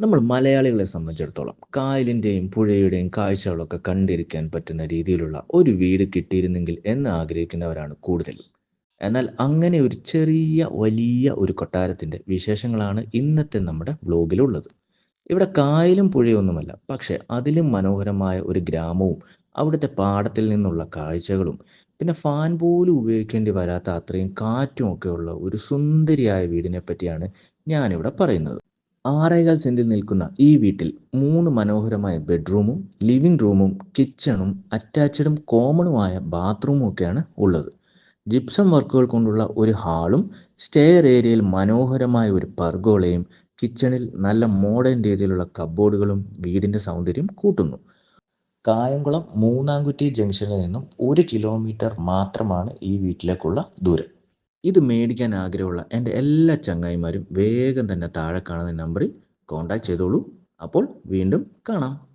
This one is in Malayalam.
നമ്മൾ മലയാളികളെ സംബന്ധിച്ചിടത്തോളം കായലിന്റെയും പുഴയുടെയും കാഴ്ചകളൊക്കെ കണ്ടിരിക്കാൻ പറ്റുന്ന രീതിയിലുള്ള ഒരു വീട് കിട്ടിയിരുന്നെങ്കിൽ എന്ന് ആഗ്രഹിക്കുന്നവരാണ് കൂടുതൽ. എന്നാൽ അങ്ങനെ ഒരു ചെറിയ വലിയ ഒരു കൊട്ടാരത്തിന്റെ വിശേഷങ്ങളാണ് ഇന്നത്തെ നമ്മുടെ വ്ലോഗിലുള്ളത്. ഇവിടെ കായലും പുഴയൊന്നുമല്ല പക്ഷെ അതിലും മനോഹരമായ ഒരു ഗ്രാമവും അവിടുത്തെ പാടത്തിൽ നിന്നുള്ള കാഴ്ചകളും പിന്നെ ഫാൻ പോലും ഉപയോഗിക്കേണ്ടി വരാത്ത അത്രയും കാറ്റും ഒക്കെയുള്ള ഒരു സുന്ദരിയായ വീടിനെ പറ്റിയാണ് ഞാനിവിടെ പറയുന്നത്. ആറേകാൽ സെന്റിൽ നിൽക്കുന്ന ഈ വീട്ടിൽ മൂന്ന് മനോഹരമായ ബെഡ്റൂമും ലിവിംഗ് റൂമും കിച്ചണും അറ്റാച്ച്ഡും കോമണുമായ ബാത്റൂമും ഒക്കെയാണ് ഉള്ളത്. ജിപ്സം വർക്കുകൾ കൊണ്ടുള്ള ഒരു ഹാളും സ്റ്റെയർ ഏരിയയിൽ മനോഹരമായ ഒരു പർഗോളയും കിച്ചണിൽ നല്ല മോഡേൺ രീതിയിലുള്ള കബോർഡുകളും വീടിന്റെ സൗന്ദര്യം കൂട്ടുന്നു. കായംകുളം മൂന്നാംകുറ്റി ജംഗ്ഷനിൽ നിന്നും ഒരു കിലോമീറ്റർ മാത്രമാണ് ഈ വീട്ടിലേക്കുള്ള ദൂരം. ഇത് മേടിക്കാൻ ആഗ്രഹമുള്ള എന്റെ എല്ലാ ചങ്ങായിമാരും വേഗം തന്നെ താഴെ കാണുന്ന നമ്പറിൽ കോൺടാക്ട് ചെയ്തോളൂ. അപ്പോൾ വീണ്ടും കാണാം.